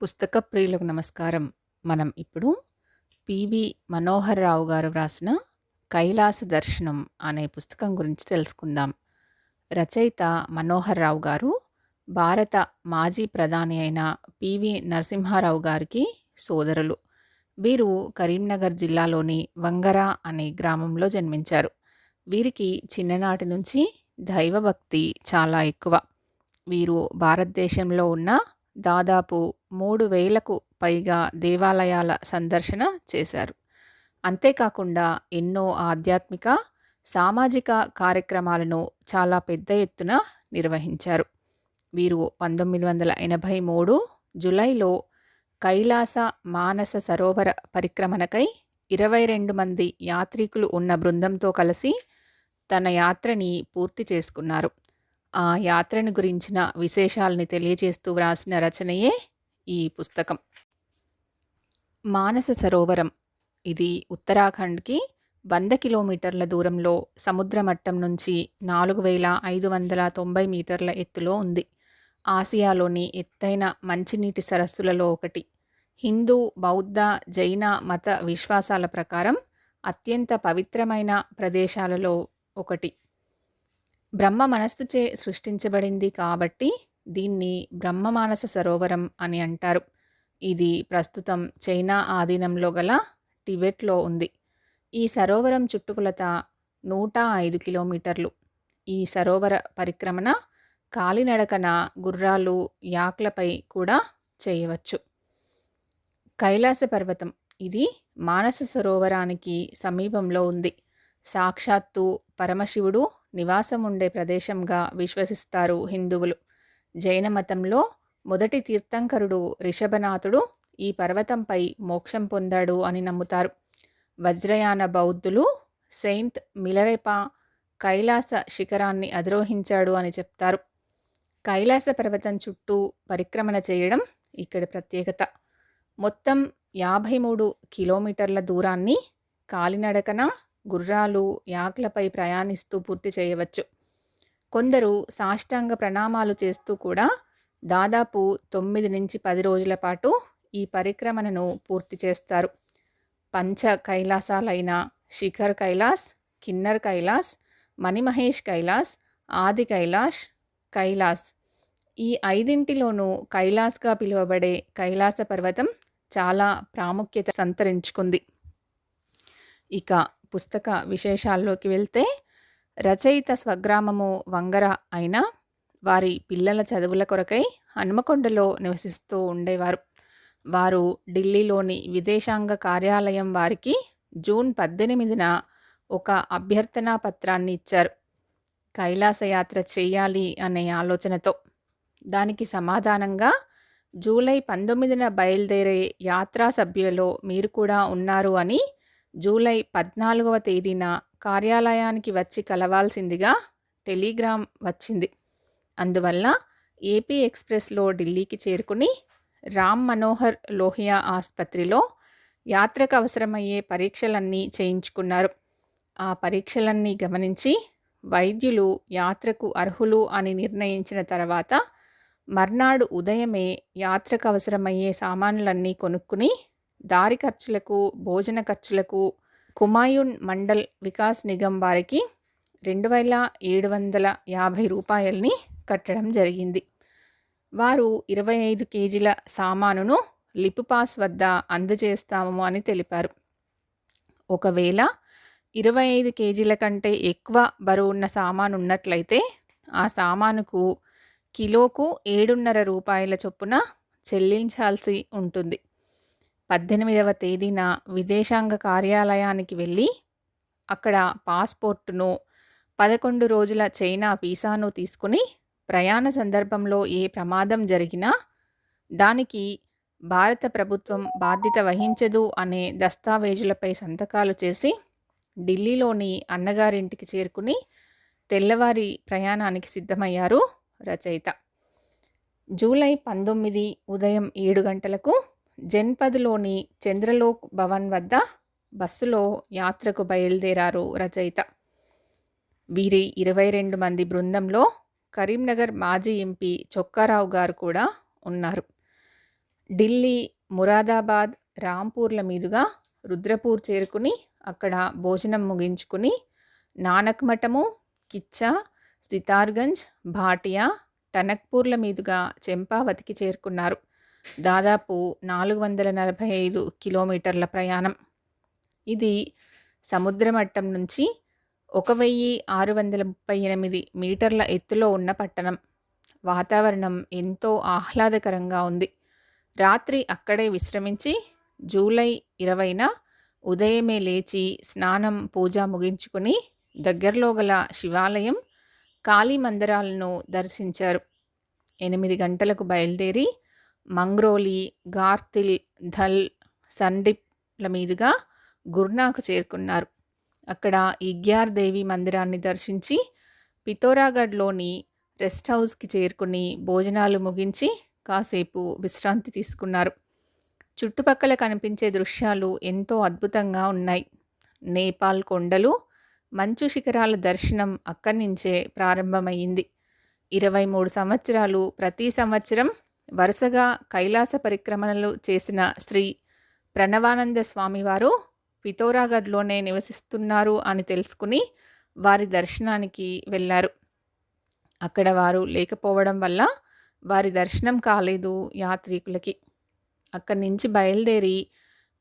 పుస్తక ప్రియులకు నమస్కారం. మనం ఇప్పుడు పివి మనోహర్ రావు గారు వ్రాసిన 'కైలాస దర్శనం' అనే పుస్తకం గురించి తెలుసుకుందాం. రచయిత మనోహర్ రావు గారు భారత మాజీ ప్రధాని అయిన పివి నరసింహారావు గారికి సోదరులు. వీరు కరీంనగర్ జిల్లాలోని వంగరా అనే గ్రామంలో జన్మించారు. వీరికి చిన్ననాటి నుంచి దైవభక్తి చాలా ఎక్కువ. వీరు భారతదేశంలో ఉన్న దాదాపు మూడు వేలకు పైగా దేవాలయాల సందర్శన చేశారు. అంతేకాకుండా ఎన్నో ఆధ్యాత్మిక, సామాజిక కార్యక్రమాలను చాలా పెద్ద ఎత్తున నిర్వహించారు. వీరు పంతొమ్మిది వందల ఎనభై మూడు జులైలో కైలాస మానస సరోవర పరిక్రమణకై ఇరవై రెండు మంది యాత్రికులు ఉన్న బృందంతో కలిసి తన యాత్రని పూర్తి చేసుకున్నారు. ఆ యాత్రను గురించిన విశేషాల్ని తెలియజేస్తూ వ్రాసిన రచనయే ఈ పుస్తకం. మానస సరోవరం ఇది ఉత్తరాఖండ్‌కి వంద కిలోమీటర్ల దూరంలో సముద్ర మట్టం నుంచి నాలుగు వేల ఐదు వందల తొంభై మీటర్ల ఎత్తులో ఉంది. ఆసియాలోని ఎత్తైన మంచినీటి సరస్సులలో ఒకటి. హిందూ, బౌద్ధ, జైన మత విశ్వాసాల ప్రకారం అత్యంత పవిత్రమైన ప్రదేశాలలో ఒకటి. బ్రహ్మ మనస్సుచే సృష్టించబడింది కాబట్టి దీన్ని బ్రహ్మ మానస సరోవరం అని అంటారు. ఇది ప్రస్తుతం చైనా ఆధీనంలో గల టిబెట్‌లో ఉంది. ఈ సరోవరం చుట్టుకొలత నూట ఐదు కిలోమీటర్లు. ఈ సరోవర పరిక్రమణ కాలినడకన గుర్రాలు, యాక్లపై కూడా చేయవచ్చు. కైలాస పర్వతం ఇది మానస సరోవరానికి సమీపంలో ఉంది. సాక్షాత్తు పరమశివుడు నివాసముండే ప్రదేశంగా విశ్వసిస్తారు హిందువులు. జైన మతంలో మొదటి తీర్థంకరుడు రిషభనాథుడు ఈ పర్వతంపై మోక్షం పొందాడు అని నమ్ముతారు. వజ్రయాన బౌద్ధులు సెయింట్ మిలరెపా కైలాస శిఖరాన్ని అధిరోహించాడు అని చెప్తారు. కైలాస పర్వతం చుట్టూ పరిక్రమణ చేయడం ఇక్కడి ప్రత్యేకత. మొత్తం యాభై మూడు కిలోమీటర్ల దూరాన్ని కాలినడకన, గుర్రాలు, యాక్లపై ప్రయాణిస్తూ పూర్తి చేయవచ్చు. కొందరు సాష్టాంగ ప్రణామాలు చేస్తూ కూడా దాదాపు తొమ్మిది నుంచి పది రోజుల పాటు ఈ పరిక్రమణను పూర్తి చేస్తారు. పంచ కైలాసాలైన శిఖర్ కైలాస్, కిన్నర్ కైలాస్, మణిమహేష్ కైలాస్, ఆది కైలాష్, కైలాస్ ఈ ఐదింటిలోనూ కైలాస్‌గా పిలువబడే కైలాస పర్వతం చాలా ప్రాముఖ్యత సంతరించుకుంది. ఇక పుస్తక విశేషాల్లోకి వెళ్తే రచయిత స్వగ్రామము వంగర అయిన వారి పిల్లల చదువుల కొరకై హన్మకొండలో నివసిస్తూ ఉండేవారు. వారు ఢిల్లీలోని విదేశాంగ కార్యాలయం వారికి జూన్ పద్దెనిమిదిన ఒక అభ్యర్థనా పత్రాన్ని ఇచ్చారు. కైలాసయాత్ర చేయాలి అనే ఆలోచనతో. దానికి సమాధానంగా జూలై పంతొమ్మిదిన బయలుదేరే యాత్రా సభ్యులలో మీరు కూడా ఉన్నారు అని జూలై పద్నాలుగవ తేదీన కార్యాలయానికి వచ్చి కలవాల్సిందిగా టెలిగ్రామ్ వచ్చింది. అందువల్ల ఏపీ ఎక్స్‌ప్రెస్‌లో ఢిల్లీకి చేరుకుని రామ్ మనోహర్ లోహియా ఆసుపత్రిలో యాత్రకు అవసరమయ్యే పరీక్షలన్నీ చేయించుకున్నారు. ఆ పరీక్షలన్నీ గమనించి వైద్యులు యాత్రకు అర్హులు అని నిర్ణయించిన తర్వాత మర్నాడు ఉదయమే యాత్రకు అవసరమయ్యే సామాన్లన్నీ కొనుక్కుని దారి ఖర్చులకు, భోజన ఖర్చులకు కుమాయున్ మండల్ వికాస్ నిగమ్ వారికి రెండు వేల ఏడు వందల యాభై రూపాయల్ని కట్టడం జరిగింది. వారు ఇరవై ఐదు కేజీల సామానును లిపుపాస్ వద్ద అందజేస్తాము అని తెలిపారు. ఒకవేళ ఇరవై ఐదు కేజీల కంటే ఎక్కువ బరువున్న సామానున్నట్లయితే ఆ సామానుకు కిలోకు ఏడున్నర రూపాయల చొప్పున చెల్లించాల్సి ఉంటుంది. పద్దెనిమిదవ తేదీన విదేశాంగ కార్యాలయానికి వెళ్ళి అక్కడ పాస్‌పోర్టును, పదకొండు రోజుల చైనా వీసాను తీసుకుని ప్రయాణ సందర్భంలో ఏ ప్రమాదం జరిగినా దానికి భారత ప్రభుత్వం బాధ్యత వహించదు అనే దస్తావేజులపై సంతకాలు చేసి ఢిల్లీలోని అన్నగారింటికి చేరుకుని తెల్లవారి ప్రయాణానికి సిద్ధమయ్యారు రచయిత. జూలై పంతొమ్మిది ఉదయం ఏడు గంటలకు జన్‌పథ్‌లోని చంద్రలోక్ భవన్ వద్ద బస్సులో యాత్రకు బయలుదేరారు రచయిత. వీరి ఇరవై రెండు మంది బృందంలో కరీంనగర్ మాజీ ఎంపీ చొక్కారావు గారు కూడా ఉన్నారు. ఢిల్లీ మురాదాబాద్ రాంపూర్ల మీదుగా రుద్రపూర్ చేరుకుని అక్కడ భోజనం ముగించుకుని నానక్ మఠము కిచ్చా సితార్గంజ్ భాటియా టనక్పూర్ల మీదుగా చెంపావతికి చేరుకున్నారు దాదాపు నాలుగు వందల నలభై ఐదు కిలోమీటర్ల ప్రయాణం. ఇది సముద్ర మట్టం నుంచి ఒక వెయ్యి ఆరు వందల ముప్పై ఎనిమిది మీటర్ల ఎత్తులో ఉన్న పట్టణం. వాతావరణం ఎంతో ఆహ్లాదకరంగా ఉంది. రాత్రి అక్కడే విశ్రమించి జూలై ఇరవైన ఉదయమే లేచి స్నానం పూజ ముగించుకుని దగ్గరలో గల శివాలయం కాళీ మందిరాలను దర్శించారు. ఎనిమిది గంటలకు బయలుదేరి మంగ్రోలి గార్తిల్ ధల్ సండిప్ల మీదుగా గుర్నాకు చేరుకున్నారు. అక్కడ ఇగ్యార్ దేవి మందిరాన్ని దర్శించి పితోరాగఢ్లోని రెస్ట్ హౌస్కి చేరుకుని భోజనాలు ముగించి కాసేపు విశ్రాంతి తీసుకున్నారు. చుట్టుపక్కల కనిపించే దృశ్యాలు ఎంతో అద్భుతంగా ఉన్నాయి. నేపాల్ కొండలు మంచు శిఖరాల దర్శనం అక్కడి నుంచే ప్రారంభమైంది ఇరవై మూడు సంవత్సరాలు ప్రతి సంవత్సరం వరుసగా కైలాస పరిక్రమణలు చేసిన శ్రీ ప్రణవానంద స్వామివారు పితోరాగఢ్లోనే నివసిస్తున్నారు అని తెలుసుకుని వారి దర్శనానికి వెళ్ళారు. అక్కడ వారు లేకపోవడం వల్ల వారి దర్శనం కాలేదు యాత్రికులకి. అక్కడి నుంచి బయలుదేరి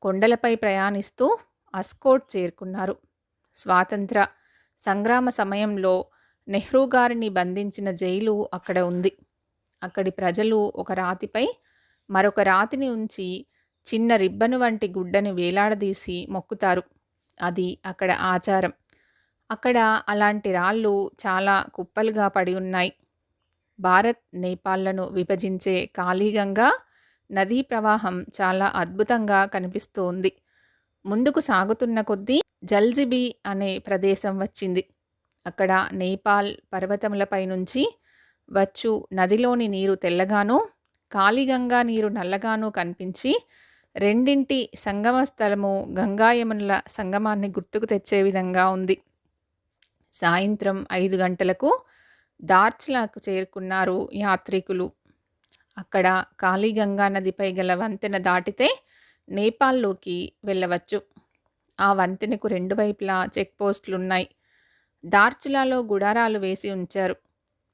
కొండలపై ప్రయాణిస్తూ అస్కోట్ చేరుకున్నారు. స్వాతంత్ర సంగ్రామ సమయంలో నెహ్రూ గారిని బంధించిన జైలు అక్కడ ఉంది. అక్కడి ప్రజలు ఒక రాతిపై మరొక రాతిని ఉంచి చిన్న రిబ్బను వంటి గుడ్డని వేలాడదీసి మొక్కుతారు. అది అక్కడ ఆచారం. అక్కడ అలాంటి రాళ్ళు చాలా కుప్పలుగా పడి ఉన్నాయి. భారత్ నేపాల్లను విభజించే ఖాళీగంగా నదీ ప్రవాహం చాలా అద్భుతంగా కనిపిస్తోంది. ముందుకు సాగుతున్న కొద్దీ జల్జిబి అనే ప్రదేశం వచ్చింది. అక్కడ నేపాల్ పర్వతములపై నుంచి వచ్చు. నదిలోని నీరు తెల్లగాను కాళీగంగా నీరు నల్లగాను కనిపించి రెండింటి సంగమ స్థలము గంగాయమునుల సంగమాన్ని గుర్తుకు తెచ్చే విధంగా ఉంది. సాయంత్రం ఐదు గంటలకు దార్చిలాకు చేరుకున్నారు యాత్రికులు. అక్కడ కాళీగంగా నదిపై గల వంతెన దాటితే నేపాల్లోకి వెళ్ళవచ్చు. ఆ వంతెనకు రెండు వైపులా చెక్ ఉన్నాయి దార్చులాలో గుడారాలు వేసి ఉంచారు.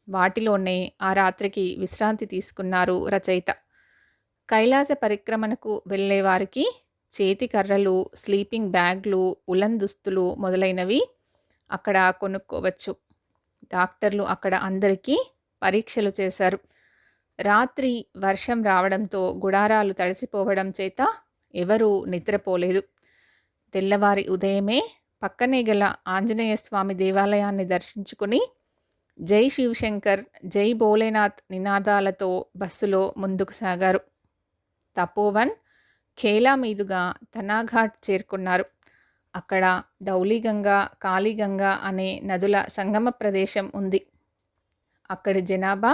వాటిలోనే ఆ రాత్రికి విశ్రాంతి తీసుకున్నారు రచయిత. కైలాస పరిక్రమణకు వెళ్ళేవారికి చేతి కర్రలు స్లీపింగ్ బ్యాగ్లు ఉలన్ దుస్తులు మొదలైనవి అక్కడ కొనుక్కోవచ్చు. డాక్టర్లు అక్కడ అందరికీ పరీక్షలు చేశారు. రాత్రి వర్షం రావడంతో గుడారాలు తడిసిపోవడం చేత ఎవరూ నిద్రపోలేదు. తెల్లవారి ఉదయమే పక్కనే గల ఆంజనేయ స్వామి దేవాలయాన్ని దర్శించుకుని జై శివశంకర్ జై భోలేనాథ్ నినాదాలతో బస్సులో ముందుకు సాగారు. తపోవన్ ఖేలా మీదుగా తనాఘాట్ చేరుకున్నారు. అక్కడ ధౌలిగంగా కాళీగంగా అనే నదుల సంగమ ప్రదేశం ఉంది. అక్కడి జనాభా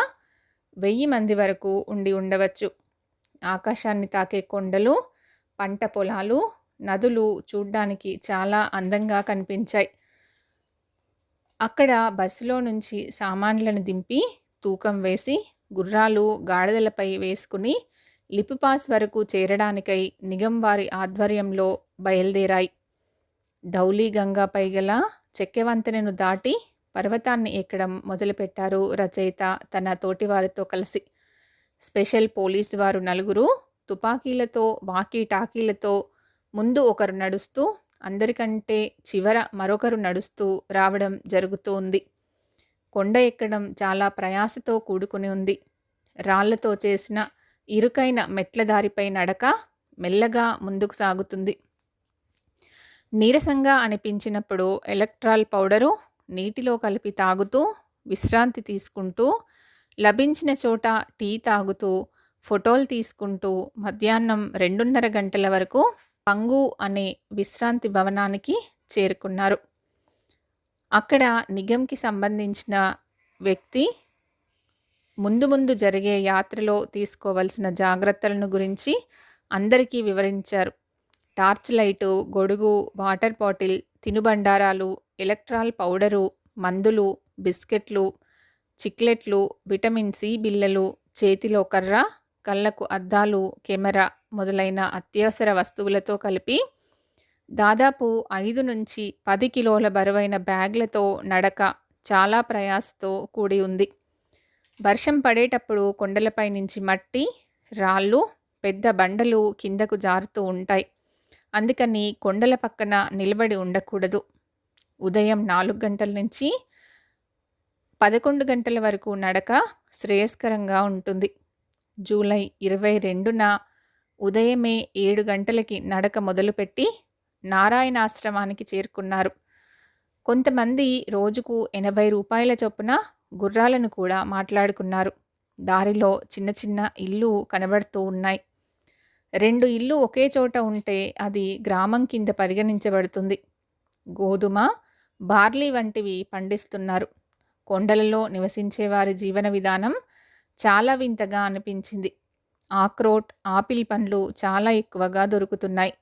వెయ్యి మంది వరకు ఉండి ఉండవచ్చు. ఆకాశాన్ని తాకే కొండలు పంట పొలాలు నదులు చూడ్డానికి చాలా అందంగా కనిపించాయి. అక్కడ బస్సులో నుంచి సామాన్లను దింపి తూకం వేసి గుర్రాలు గాడిదలపై వేసుకుని లిపిపాస్ వరకు చేరడానికై నిగం వారి ఆధ్వర్యంలో బయలుదేరాయి. ధౌలీ గంగాపై గల చెక్కెవంతెనను దాటి పర్వతాన్ని ఎక్కడం మొదలుపెట్టారు రచయిత తన తోటివారితో కలిసి. స్పెషల్ పోలీసు వారు నలుగురు తుపాకీలతో వాకీ టాకీలతో ముందు ఒకరు నడుస్తూ అందరికంటే చివర మరొకరు నడుస్తూ రావడం జరుగుతూ ఉంది కొండ ఎక్కడం చాలా ప్రయాసతో కూడుకుని ఉంది. రాళ్ళతో చేసిన ఇరుకైన మెట్ల దారిపై నడక మెల్లగా ముందుకు సాగుతుంది. నీరసంగా అనిపించినప్పుడు ఎలక్ట్రాల్ పౌడరు నీటిలో కలిపి తాగుతూ విశ్రాంతి తీసుకుంటూ లభించిన చోట టీ తాగుతూ ఫోటోలు తీసుకుంటూ మధ్యాహ్నం రెండున్నర గంటల వరకు పంగు అనే విశ్రాంతి భవనానికి చేరుకున్నారు. అక్కడ నిగంకి సంబంధించిన వ్యక్తి ముందు ముందు జరిగే యాత్రలో తీసుకోవలసిన జాగ్రత్తలను గురించి అందరికీ వివరించారు. టార్చ్ లైటు గొడుగు వాటర్ బాటిల్ తినుబండారాలు ఎలక్ట్రాల్ పౌడరు మందులు బిస్కెట్లు చిక్లెట్లు విటమిన్ సి బిళ్ళలు చేతిలో కర్ర కళ్ళకు అద్దాలు కెమెరా మొదలైన అత్యవసర వస్తువులతో కలిపి దాదాపు ఐదు నుంచి పది కిలోల బరువైన బ్యాగ్లతో నడక చాలా ప్రయాసతో కూడి ఉంది. వర్షం పడేటప్పుడు కొండలపై నుంచి మట్టి రాళ్ళు పెద్ద బండలు కిందకు జారుతూ ఉంటాయి. అందుకని కొండల పక్కన నిలబడి ఉండకూడదు. ఉదయం నాలుగు గంటల నుంచి పదకొండు గంటల వరకు నడక శ్రేయస్కరంగా ఉంటుంది. జూలై ఇరవై రెండున ఉదయమే ఏడు గంటలకి నడక మొదలుపెట్టి నారాయణాశ్రమానికి చేరుకున్నారు. కొంతమంది రోజుకు ఎనభై రూపాయల చొప్పున గుర్రాలను కూడా మాట్లాడుకున్నారు. దారిలో చిన్న చిన్న ఇల్లు కనబడుతూ ఉన్నాయి. రెండు ఇల్లు ఒకే చోట ఉంటే అది గ్రామం కింద పరిగణించబడుతుంది. గోధుమ బార్లీ వంటివి పండిస్తున్నారు. కొండలలో నివసించే వారి జీవన విధానం చాలా వింతగా అనిపించింది. ఆక్రోట్ ఆపిల్ పండ్లు చాలా ఎక్కువగా దొరుకుతున్నాయి.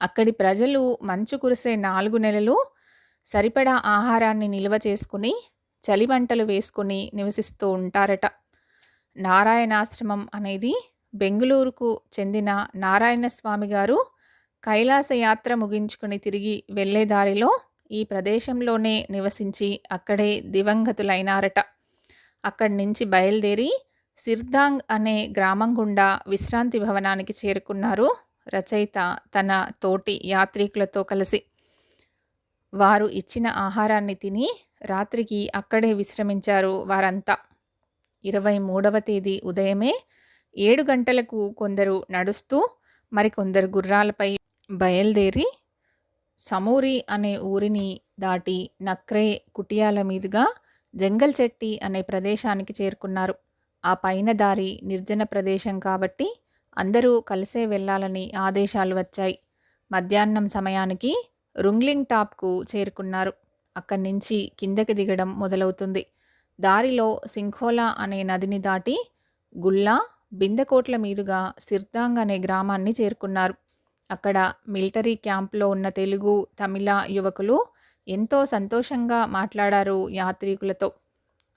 అక్కడి ప్రజలు మంచు కురిసే నాలుగు నెలలు సరిపడా ఆహారాన్ని నిల్వ చేసుకుని చలి వంటలు వేసుకుని నివసిస్తూ ఉంటారట. నారాయణాశ్రమం అనేది బెంగుళూరుకు చెందిన నారాయణ స్వామి గారు కైలాస యాత్ర ముగించుకుని తిరిగి వెళ్ళే దారిలో ఈ ప్రదేశంలోనే నివసించి అక్కడే దివంగతులైనారట. అక్కడి నుంచి బయలుదేరి సిర్దాంగ్ అనే గ్రామం గుండా విశ్రాంతి భవనానికి చేరుకున్నారు రచయిత తన తోటి యాత్రికులతో కలిసి. వారు ఇచ్చిన ఆహారాన్ని తిని రాత్రికి అక్కడే విశ్రమించారు వారంతా. ఇరవై మూడవ తేదీ ఉదయమే ఏడు గంటలకు కొందరు నడుస్తూ మరికొందరు గుర్రాలపై బయలుదేరి సమూరి అనే ఊరిని దాటి నక్రే కుటియాల మీదుగా జంగల్ చెట్టి అనే ప్రదేశానికి చేరుకున్నారు. ఆ పైన దారి నిర్జన ప్రదేశం కాబట్టి అందరూ కలిసే వెళ్ళాలని ఆదేశాలు వచ్చాయి. మధ్యాహ్నం సమయానికి రుంగ్లింగ్ టాప్కు చేరుకున్నారు. అక్కడి నుంచి కిందకి దిగడం మొదలవుతుంది. దారిలో సింఖోలా అనే నదిని దాటి గుల్లా బిందకోట్ల మీదుగా సిర్దాంగ్ అనే గ్రామాన్ని చేరుకున్నారు. అక్కడ మిలిటరీ క్యాంప్లో ఉన్న తెలుగు తమిళ యువకులు ఎంతో సంతోషంగా మాట్లాడారు యాత్రికులతో.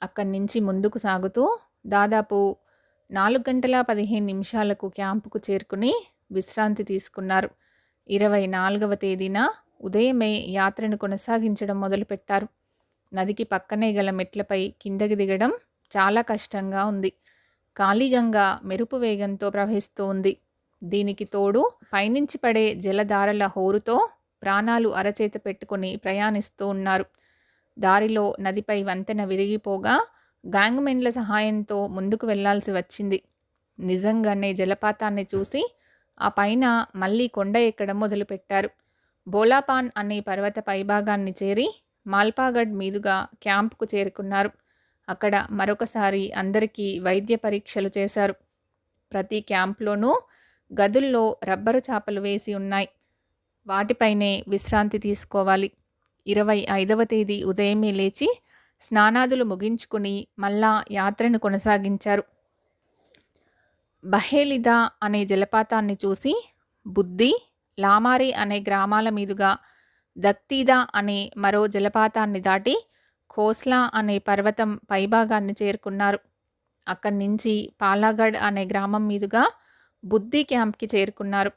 అక్కడి నుంచి ముందుకు సాగుతూ దాదాపు నాలుగు గంటల పదిహేను నిమిషాలకు క్యాంపుకు చేరుకుని విశ్రాంతి తీసుకున్నారు. ఇరవై నాలుగవ తేదీన ఉదయమే యాత్రను కొనసాగించడం మొదలుపెట్టారు. నదికి పక్కనే గల మెట్లపై కిందకి దిగడం చాలా కష్టంగా ఉంది. కాళీగంగా మెరుపు వేగంతో ప్రవహిస్తూ ఉంది. దీనికి తోడు పైనుంచి పడే జలధారల హోరుతో ప్రాణాలు అరచేత పెట్టుకుని ప్రయాణిస్తూ ఉన్నారు. దారిలో నదిపై వంతెన విరిగిపోగా గ్యాంగ్మెన్ల సహాయంతో ముందుకు వెళ్ళాల్సి వచ్చింది. నిజంగానే జలపాతాన్ని చూసి ఆ పైన మళ్ళీ కొండ ఎక్కడం మొదలుపెట్టారు. బోలాపాన్ అనే పర్వత పైభాగాన్ని చేరి మాల్పాగఢ్ మీదుగా క్యాంపుకు చేరుకున్నారు. అక్కడ మరొకసారి అందరికీ వైద్య పరీక్షలు చేశారు. ప్రతి క్యాంప్లోనూ గదుల్లో రబ్బరు చాపలు వేసి ఉన్నాయి. వాటిపైనే విశ్రాంతి తీసుకోవాలి. ఇరవై ఐదవ తేదీ ఉదయమే లేచి స్నానాదులు ముగించుకుని మళ్ళా యాత్రను కొనసాగించారు. బహేలిదా అనే జలపాతాన్ని చూసి బుద్ధి లామారి అనే గ్రామాల మీదుగా దక్తీదా అనే మరో జలపాతాన్ని దాటి ఖోస్లా అనే పర్వతం పైభాగాన్ని చేరుకున్నారు. అక్కడి నుంచి పాలాగఢ్ అనే గ్రామం మీదుగా బుద్ధి క్యాంప్కి చేరుకున్నారు.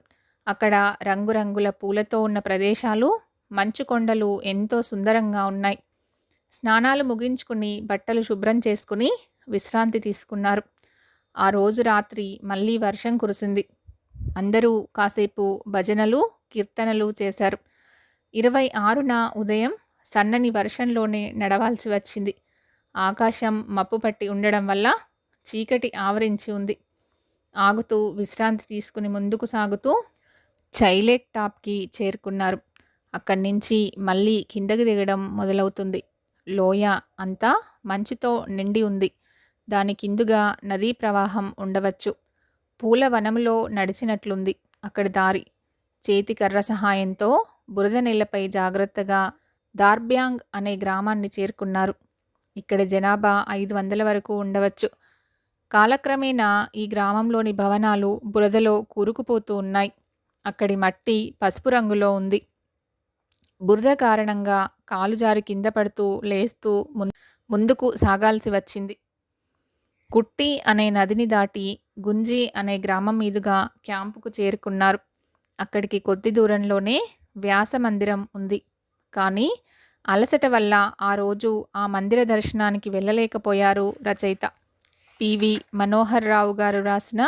అక్కడ రంగురంగుల పూలతో ఉన్న ప్రదేశాలు మంచు కొండలు ఎంతో సుందరంగా ఉన్నాయి. స్నానాలు ముగించుకుని బట్టలు శుభ్రం చేసుకుని విశ్రాంతి తీసుకున్నారు. ఆ రోజు రాత్రి మళ్ళీ వర్షం కురిసింది. అందరూ కాసేపు భజనలు కీర్తనలు చేశారు. ఇరవై ఆరున ఉదయం సన్నని వర్షంలోనే నడవాల్సి వచ్చింది. ఆకాశం మప్పు పట్టి ఉండడం వల్ల చీకటి ఆవరించి ఉంది. ఆగుతూ విశ్రాంతి తీసుకుని ముందుకు సాగుతూ చైలేట్ టాప్కి చేరుకున్నారు. అక్కడి నుంచి మళ్ళీ కిందకి దిగడం మొదలవుతుంది. లోయ అంతా మంచుతో నిండి ఉంది. దాని కిందుగా నదీ ప్రవాహం ఉండవచ్చు. పూల వనంలో నడిచినట్లుంది అక్కడి దారి. చేతి కర్ర సహాయంతో బురద నీళ్ళపై జాగ్రత్తగా దార్బ్యాంగ్ అనే గ్రామాన్ని చేరుకున్నారు. ఇక్కడ జనాభా ఐదు వందల వరకు ఉండవచ్చు. కాలక్రమేణా ఈ గ్రామంలోని భవనాలు బురదలో కూరుకుపోతూ ఉన్నాయి. అక్కడి మట్టి పసుపు రంగులో ఉంది. బురద కారణంగా కాలు జారి కింద పడుతూ లేస్తూ ముందుకు సాగాల్సి వచ్చింది. కుట్టి అనే నదిని దాటి గుంజి అనే గ్రామం మీదుగా క్యాంపుకు చేరుకున్నారు. అక్కడికి కొద్ది దూరంలోనే వ్యాస మందిరం ఉంది. కానీ అలసట వల్ల ఆ రోజు ఆ మందిర దర్శనానికి వెళ్ళలేకపోయారు రచయిత. పివి మనోహర్ రావు గారు రాసిన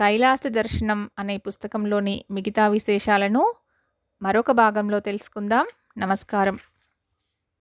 కైలాస దర్శనం అనే పుస్తకంలోని మిగతా విశేషాలను మరొక భాగంలో తెలుసుకుందాం. నమస్కారం.